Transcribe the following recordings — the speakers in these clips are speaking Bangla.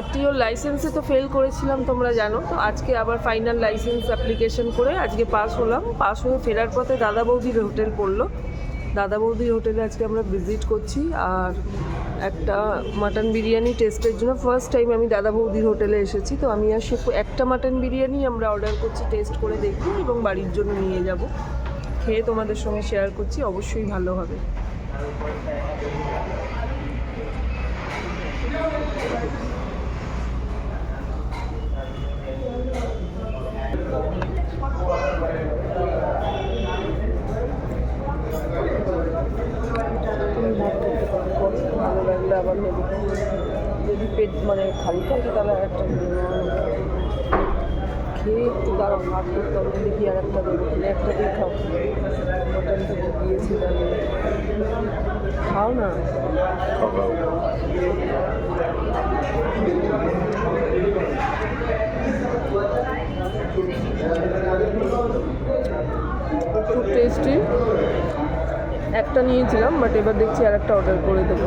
আরটিও লাইসেন্সে তো ফেল করেছিলাম, তোমরা জানো। তো আজকে আবার ফাইনাল লাইসেন্স অ্যাপ্লিকেশন করে আজকে পাস হলাম। পাস হয়ে ফেরার পথে দাদা বৌদির হোটেল পড়ল। দাদা বৌদির হোটেলে আজকে আমরা ভিজিট করছি আর একটা মাটন বিরিয়ানি টেস্টের জন্য ফার্স্ট টাইম আমি দাদা বৌদির হোটেলে এসেছি। তো আমি আর সে একটা মাটন বিরিয়ানি আমরা অর্ডার করছি টেস্ট করে দেখব এবং বাড়ির জন্য নিয়ে যাব। খেয়ে তোমাদের সঙ্গে শেয়ার করছি, অবশ্যই ভালো হবে তুমি ভাত খেতে পারো করো, ভালো লাগলে আবার নেবে যদি পেট মানে খালি থাকে তাহলে আর একটা। খেয়ে একটু দাঁড়াও ভাত করতে হবে দেখি আর একটা দেবো একটা দিয়ে খাও। মটনটা তো দিয়েছি তাহলে খাও না খুব টেস্টি একটা নিয়েছিলাম বাট এবার দেখছি আর একটা অর্ডার করে দেবো।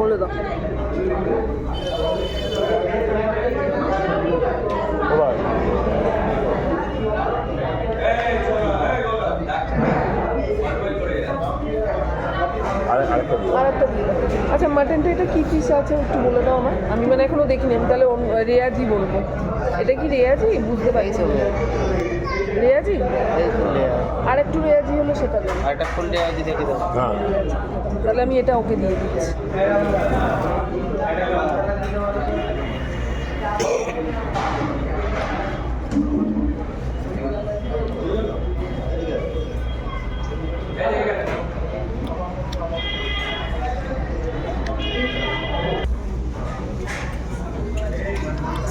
বলে দাও। আচ্ছা মাটনটা এটা কী পিস আছে? একটু বলে দাও আমার আমি মানে এখনও দেখিনি আমি তাহলে রেয়াজি বলব। এটা কি রেয়াজি? বুঝতে পারছি। না। রেয়াজি। আর একটু রেয়াজি সেটা দেবো ফুল ডে আইডি দেখে দাও হ্যাঁ। তাহলে আমি এটা ওকে দিয়ে দিচ্ছি।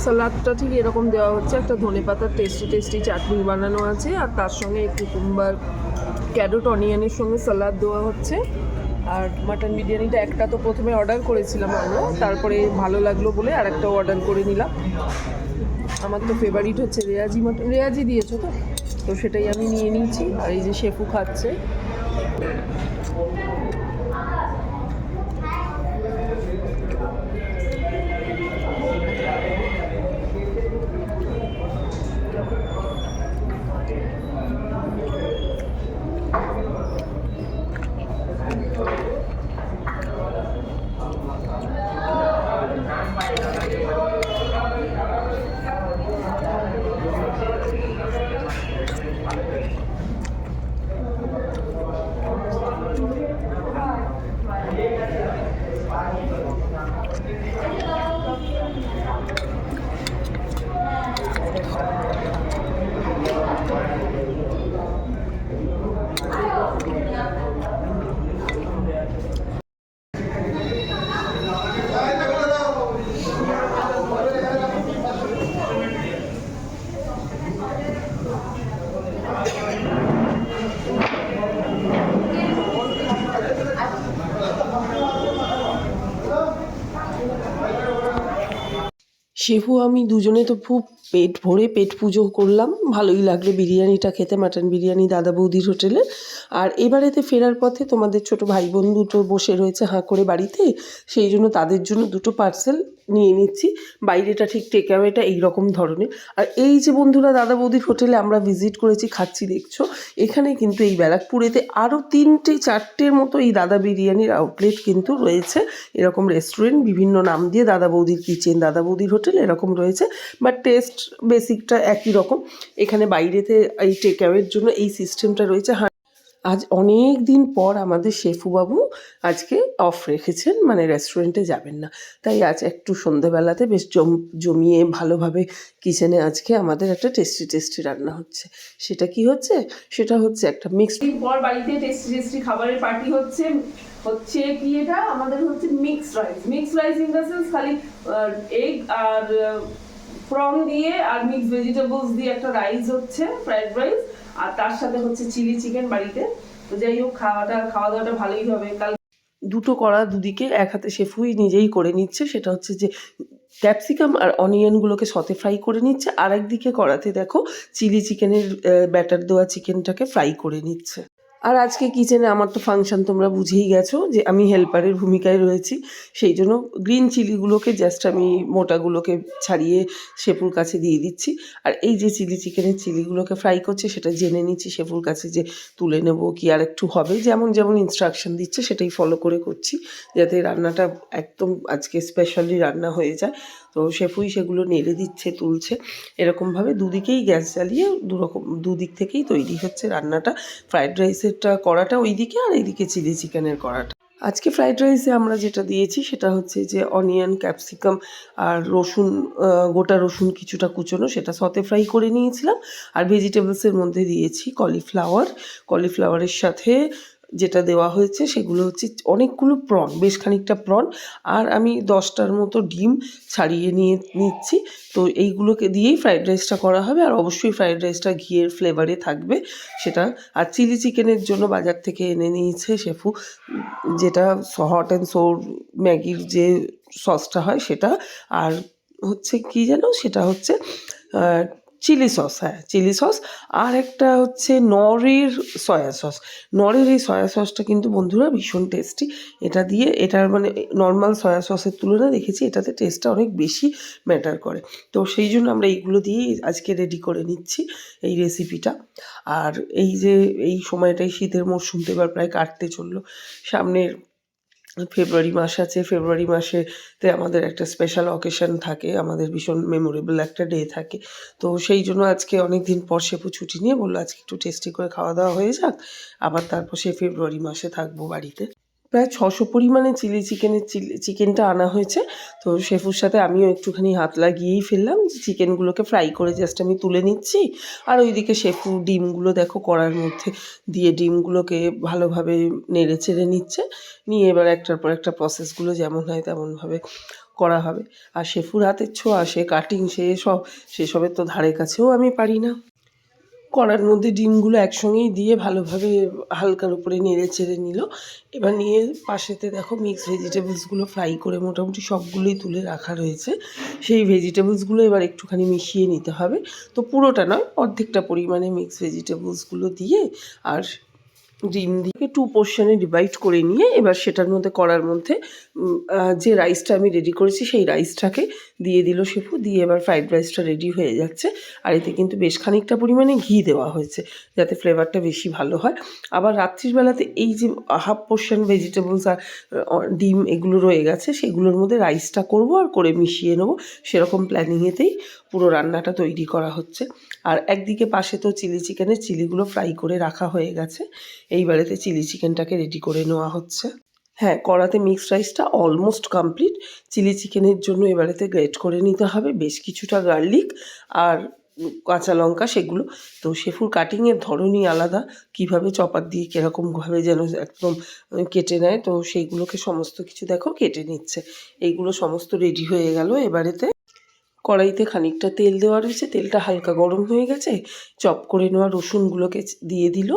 সালাদটা ঠিক এরকম দেওয়া হচ্ছে একটা ধনে পাতার টেস্টি টেস্টি চাটনি বানানো আছে আর তার সঙ্গে একটু কুকুম্বার ক্যারোট অনিয়নের সঙ্গে সালাদ দেওয়া হচ্ছে। আর মাটন বিরিয়ানিটা একটা তো প্রথমে অর্ডার করেছিলাম আমরা, তারপরে ভালো লাগল বলে আর একটাও অর্ডার করে নিলাম। আমার তো ফেভারিট হচ্ছে রেয়াজি মাটন, রেয়াজি দিয়েছ তো? তো সেটাই আমি নিয়ে নিয়েছি, আর এই যে শেফু খাচ্ছে। শেফু আমি দুজনে তো খুব পেট ভরে পেট পুজো করলাম। ভালোই লাগল বিরিয়ানিটা খেতে, মাটন বিরিয়ানি, দাদা বৌদির হোটেলে। আর এবারেতে ফেরার পথে তোমাদের ছোট ভাই বোন দুটো বসে রয়েছে হাঁ করে বাড়িতে, সেই জন্য তাদের জন্য দুটো পার্সেল নিয়ে নিচ্ছি। বাইরেটা ঠিক টেক অ্যাওয়েটা এইরকম ধরনের। আর এই যে বন্ধুরা, দাদা বৌদির হোটেলে আমরা ভিজিট করেছি, খাচ্ছি, দেখছ। এখানে কিন্তু এই ব্যারাকপুরেতে আরও তিনটে, চারটের মতো এই দাদা বিরিয়ানির আউটলেট কিন্তু রয়েছে। এরকম রেস্টুরেন্ট বিভিন্ন নাম দিয়ে দাদা বৌদির কিচেন দাদা বৌদির হোটেল। এরকম রয়েছে বাট টেস্ট বেসিকটা একই রকম। এখানে বাইরেতে এই টেক অ্যাওয়ের জন্য এই সিস্টেমটা রয়েছে। হ্যাঁ আজ অনেক দিন পর আমাদের শেফুবাবু আজকে অফ রেখেছেন মানে রেস্টুরেন্টে যাবেন না। তাই আজ একটু সন্ধেবেলাতে বেশ জম, জমিয়ে ভালোভাবে কিচেনে আজকে আমাদের একটা টেস্টি টেস্টি রান্না হচ্ছে। সেটা কি হচ্ছে? সেটা হচ্ছে একটা মিক্সড পর বাড়িতে টেস্টি টেস্টি খাবারের পার্টি হচ্ছে। হচ্ছে কি এটা? আমাদের হচ্ছে mixed rice mixed rice in the sense খালি এগ আর প্রন দিয়ে আর মিক্স ভেজিটেবলস দিয়ে একটা রাইস হচ্ছে ফ্রাইড রাইস আর তার সাথে হচ্ছে চিলি চিকেন বাড়িতে। তো যাই হোক, খাওয়াটা, খাওয়া দাওয়াটা ভালোই হবে। কাল দুটো কড়া দুদিকে এক হাতে শেফুই নিজেই করে নিচ্ছে। সেটা হচ্ছে যে ক্যাপসিকাম আর অনিয়নগুলোকে সতে ফ্রাই করে নিচ্ছে। আর একদিকে কড়াতে দেখো চিলি চিকেনের ব্যাটার দেওয়া চিকেনটাকে ফ্রাই করে নিচ্ছে। আর আজকে কিচেনে আমার তো ফাংশন তোমরা বুঝেই গেছো যে আমি হেল্পারের ভূমিকায় রয়েছি। সেই জন্য গ্রিন চিলিগুলোকে জাস্ট আমি মোটাগুলোকে ছাড়িয়ে শেপুর কাছে দিয়ে দিচ্ছি। আর এই যে চিলি চিকেনের চিলিগুলোকে ফ্রাই করছে, সেটা জেনে নিচ্ছি শেপুর কাছে যে তুলে নেব কি আর একটু হবে। যেমন যেমন ইনস্ট্রাকশন দিচ্ছে, সেটাই ফলো করে করছি, যাতে রান্নাটা একদম আজকে স্পেশালি রান্না হয়ে যায়। তো শেফুই সেগুলো নেড়ে দিচ্ছে, তুলছে। এরকমভাবে দুদিকেই গ্যাস জ্বালিয়ে দুরকম, দুদিক থেকেই তৈরি হচ্ছে রান্নাটা। ফ্রাইড রাইসেরটা কড়াটা ওই দিকে আর এইদিকে চিলি চিকেনের কড়াটা। আজকে ফ্রাইড রাইসে আমরা যেটা দিয়েছি সেটা হচ্ছে যে অনিয়ন, ক্যাপসিকাম আর রসুন গোটা রসুন কিছুটা কুচোনো, সেটা সতে ফ্রাই করে নিয়েছিলাম। আর ভেজিটেবলসের মধ্যে দিয়েছি কলিফ্লাওয়ার। কলিফ্লাওয়ারের সাথে যেটা দেওয়া হয়েছে সেগুলো হচ্ছে অনেকগুলো প্রন বেশ খানিকটা প্রন আর আমি দশটার মতো ডিম ছাড়িয়ে নিয়ে নিচ্ছি। তো এইগুলোকে দিয়েই ফ্রাইড রাইসটা করা হবে। আর অবশ্যই ফ্রাইড রাইসটা ঘিয়ের ফ্লেভারে থাকবে সেটা। আর চিলি চিকেনের জন্য বাজার থেকে এনে নিয়েছে শেফু, যেটা হট অ্যান্ড সোর ম্যাগির যে সসটা হয় সেটা। আর হচ্ছে কি যেন? সেটা হচ্ছে চিলি সস হ্যাঁ চিলি সস। আর একটা হচ্ছে নরের সয়া সস। নরের এই সয়া সসটা কিন্তু বন্ধুরা ভীষণ টেস্টি এটা দিয়ে এটার মানে নর্মাল সয়া সসের তুলনায় দেখেছি, এটাতে টেস্টটা অনেক বেশি ম্যাটার করে। তো সেই জন্য আমরা এইগুলো দিয়েই আজকে রেডি করে নিচ্ছি এই রেসিপিটা আর এই যে এই সময়টাই শীতের মরশুম তো এবার প্রায় কাটতে চলল। সামনের ফেব্রুয়ারি মাস আছে। ফেব্রুয়ারি মাসেতে আমাদের একটা স্পেশাল অকেশন থাকে। আমাদের ভীষণ মেমোরেবল একটা ডে থাকে। তো সেই জন্য আজকে অনেক দিন পর সেপু ছুটি নিয়ে বলল, আজকে একটু টেস্টি করে খাওয়া দাওয়া হয়ে যাক। আবার তারপর সে ফেব্রুয়ারি মাসে থাকব বাড়িতে। প্রায় ছশো পরিমাণে চিলি চিকেনের চিলি, চিকেনটা আনা হয়েছে। তো শেফুর সাথে আমিও একটুখানি হাত লাগিয়েই ফেললাম, যে চিকেনগুলোকে ফ্রাই করে জাস্ট আমি তুলে নিচ্ছি। আর ওইদিকে শেফু ডিমগুলো দেখো কড়ার মধ্যে দিয়ে ডিমগুলোকে ভালোভাবে নেড়ে চেড়ে নিচ্ছে। নিয়ে এবার একটার পর একটা প্রসেসগুলো যেমন হয় তেমনভাবে করা হবে। আর শেফুর হাতের ছোঁয়া, সে কাটিং সে সব সেসবের তো ধারে কাছেও আমি পারি না। কড়ার মধ্যে ডিমগুলো একসঙ্গেই দিয়ে ভালোভাবে হালকার উপরে নেড়ে চেড়ে নিল। এবার নিয়ে পাশেতে দেখো মিক্স ভেজিটেবলসগুলো ফ্রাই করে মোটামুটি সবগুলোই তুলে রাখা রয়েছে। সেই ভেজিটেবলসগুলো এবার একটুখানি মিশিয়ে নিতে হবে। তো পুরোটা নয়, অর্ধেকটা পরিমাণে মিক্স ভেজিটেবলসগুলো দিয়ে আর ডিম দিয়ে টু পোর্শনে ডিভাইড করে নিয়ে এবার সেটার মধ্যে করার মধ্যে যে রাইসটা আমি রেডি করেছি সেই রাইসটাকে দিয়ে দিল শেফু, দিয়ে এবার ফ্রাইড রাইসটা রেডি হয়ে যাচ্ছে। আর এতে কিন্তু বেশ খানিকটা পরিমাণে ঘি দেওয়া হয়েছে, যাতে ফ্লেভারটা বেশি ভালো হয়। আবার রাত্রির বেলাতে এই যে হাফ পোর্শন ভেজিটেবলস আর ডিম এগুলো রয়ে গেছে, সেগুলোর মধ্যে রাইসটা করব আর করে মিশিয়ে নেব। সেরকম প্ল্যানিংয়েতেই পুরো রান্নাটা তৈরি করা হচ্ছে। আর একদিকে পাশে তো চিলি চিকেনের চিলিগুলো ফ্রাই করে রাখা হয়ে গেছে। এইবারেতে চিলি চিকেনটাকে রেডি করে নেওয়া হচ্ছে। হ্যাঁ কড়াতে মিক্সড রাইসটা অলমোস্ট কমপ্লিট চিলি চিকেনের জন্য এবারেতে গ্রেট করে নিতে হবে। বেশ কিছুটা গার্লিক আর কাঁচা লঙ্কা সেগুলো। তো শেফুর কাটিংয়ের ধরনই আলাদা। কীভাবে চপার দিয়ে কীরকমভাবে যেন একদম কেটে নেয়। তো সেইগুলোকে সমস্ত কিছু দেখো, কেটে নিচ্ছে। এইগুলো সমস্ত রেডি হয়ে গেল এবারেতে কড়াইতে খানিকটা তেল দেওয়া রয়েছে, তেলটা হালকা গরম হয়ে গেছে, চপ করে নেওয়া রসুনগুলোকে দিয়ে দিল।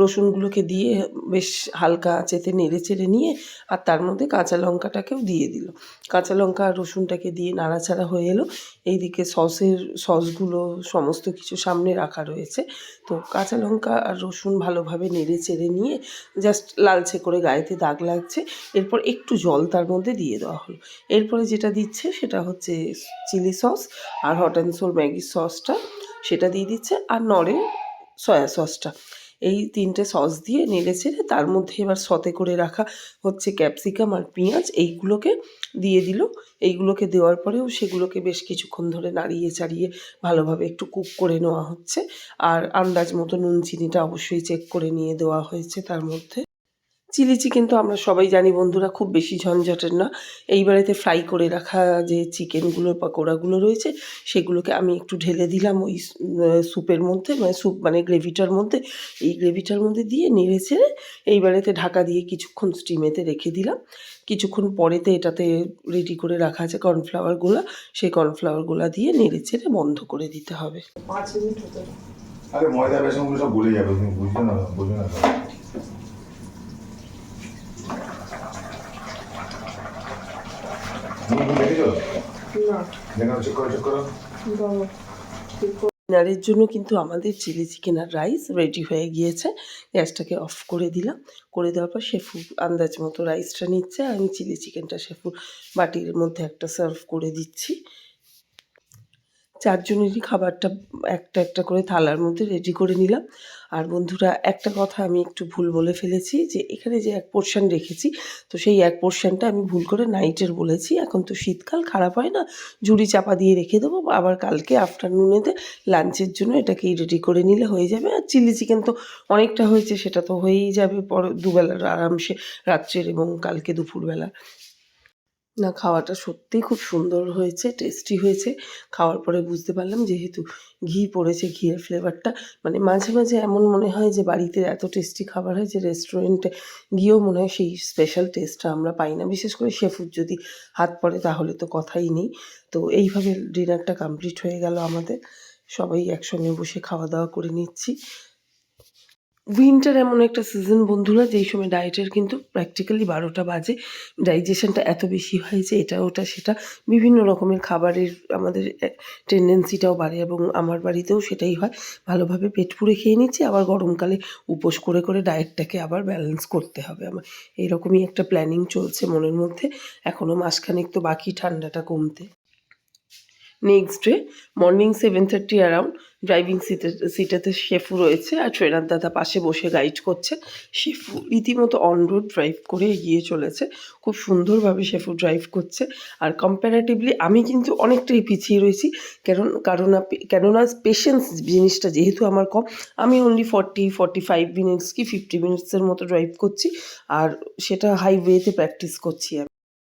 রসুনগুলোকে দিয়ে বেশ হালকা আঁচেতে নেড়ে চেড়ে নিয়ে আর তার মধ্যে কাঁচা লঙ্কাটাকেও দিয়ে দিল। কাঁচা লঙ্কা আর রসুনটাকে দিয়ে নাড়াচাড়া হয়ে এলো। এইদিকে সসের, সসগুলো সমস্ত কিছু সামনে রাখা রয়েছে। তো কাঁচা লঙ্কা আর রসুন ভালোভাবে নেড়ে চেড়ে নিয়ে জাস্ট লালচে করে গায়েতে দাগ লাগছে। এরপর একটু জল তার মধ্যে দিয়ে দেওয়া হলো। এরপরে যেটা দিচ্ছে সেটা হচ্ছে চিলি সস। আর হট অ্যান্ড সোর ম্যাগি সসটা সেটা দিয়ে দিচ্ছে আর নরে সয়া সসটা এই তিনটে সস দিয়ে নেড়ে চেড়ে তার মধ্যে এবার সতে করে রাখা হচ্ছে ক্যাপসিকাম আর পেঁয়াজ, এইগুলোকে দিয়ে দিল। এইগুলোকে দেওয়ার পরেও সেগুলোকে বেশ কিছুক্ষণ ধরে নাড়িয়ে চাড়িয়ে ভালোভাবে একটু কুক করে নেওয়া হচ্ছে। আর আন্দাজ মতো নুন, চিনিটা অবশ্যই চেক করে নিয়ে দেওয়া হয়েছে তার মধ্যে। চিলি চিকেন তো আমরা সবাই জানি বন্ধুরা খুব বেশি ঝঞ্ঝাটের না। এইবারেতে ফ্রাই করে রাখা যে চিকেনগুলোর পকোড়াগুলো রয়েছে সেগুলোকে আমি একটু ঢেলে দিলাম ওই স্যুপের মধ্যে মানে স্যুপ মানে গ্রেভিটার মধ্যে। এই গ্রেভিটার মধ্যে দিয়ে নেড়ে চেড়ে এইবারেতে ঢাকা দিয়ে কিছুক্ষণ স্টিমেতে রেখে দিলাম। কিছুক্ষণ পরেতে এটাতে রেডি করে রাখা আছে কর্নফ্লাওয়ার কর্নফ্লাওয়ারগুলো সেই কর্নফ্লাওয়ার কর্নফ্লাওয়ারগুলো দিয়ে নেড়ে চেড়ে বন্ধ করে দিতে হবে। পাঁচ মিনিট আরে ময়দা বেসনগুলো সব গলে যাবে তুমি না না চেক করো চেক করো ডিনারের জন্য কিন্তু আমাদের চিলি চিকেন আর রাইস রেডি হয়ে গিয়েছে। গ্যাসটাকে অফ করে দিলাম। করে দেওয়ার পর শেফু আন্দাজ মতো রাইসটা নিচ্ছে। আর আমি চিলি চিকেনটা শেফুর বাটির মধ্যে একটা সার্ভ করে দিচ্ছি। চারজনেরই খাবারটা একটা একটা করে থালার মধ্যে রেডি করে নিলাম। আর বন্ধুরা, একটা কথা আমি একটু ভুল বলে ফেলেছি, যে এখানে যে এক পোর্শন রেখেছি, তো সেই এক পোর্শনটা আমি ভুল করে নাইটের বলেছি। এখন তো শীতকাল, খারাপ হয় না, ঝুড়ি চাপা দিয়ে রেখে দেবো। আবার কালকে আফটারনুনেতে লাঞ্চের জন্য এটাকেই রেডি করে নিলে হয়ে যাবে। আর চিলি চিকেন তো অনেকটা হয়েছে, সেটা তো হয়েই যাবে পর, দুবেলার আরামসে, রাত্রের এবং কালকে দুপুরবেলা না, খাওয়াটা সত্যিই খুব সুন্দর হয়েছে টেস্টি হয়েছে। খাওয়ার পরে বুঝতে পারলাম যেহেতু ঘি পড়েছে, ঘিয়ের ফ্লেভারটা মানে মাঝে মাঝে এমন মনে হয় যে বাড়িতে এত টেস্টি খাবার হয় যে রেস্টুরেন্টে গিয়েও মনে হয় সেই স্পেশাল টেস্টটা আমরা পাই না। বিশেষ করে শেফুর যদি হাত পড়ে তাহলে তো কথাই নেই। তো এইভাবে ডিনারটা কমপ্লিট হয়ে গেল আমাদের। সবাই একসঙ্গে বসে খাওয়া দাওয়া করে নিচ্ছি। উইন্টার এমন একটা সিজন বন্ধুরা যেই সময় ডায়েটের কিন্তু প্র্যাকটিক্যালি বারোটা বাজে। ডাইজেশনটা এত বেশি হয় যে এটা, ওটা, সেটা, বিভিন্ন রকমের খাবারের আমাদের টেন্ডেন্সিটাও বাড়ে এবং আমার বাড়িতেও সেটাই হয়। ভালোভাবে পেট পুড়ে খেয়ে নিচ্ছি, আবার গরমকালে উপোস করে করে ডায়েটটাকে আবার ব্যালেন্স করতে হবে আমার। এইরকমই একটা প্ল্যানিং চলছে মনের মধ্যে। এখনও মাসখানেক তো বাকি ঠান্ডাটা কমতে। Next day morning seven thirty around driving সিটে সিটেতে শেফু রয়েছে আর ট্রেনার দাদা পাশে বসে গাইড করছে শেফু রীতিমতো অন রোড ড্রাইভ করে এগিয়ে চলেছে। খুব সুন্দরভাবে শেফু ড্রাইভ করছে। আর কম্প্যারেটিভলি আমি কিন্তু অনেকটাই পিছিয়ে রয়েছি। কারণ কারণ কেননা পেশেন্স জিনিসটা যেহেতু আমার কম, আমি only forty forty five minutes কি ফিফটি মিনিটসের মতো ড্রাইভ করছি। আর সেটা হাইওয়েতে প্র্যাকটিস করছি আমি।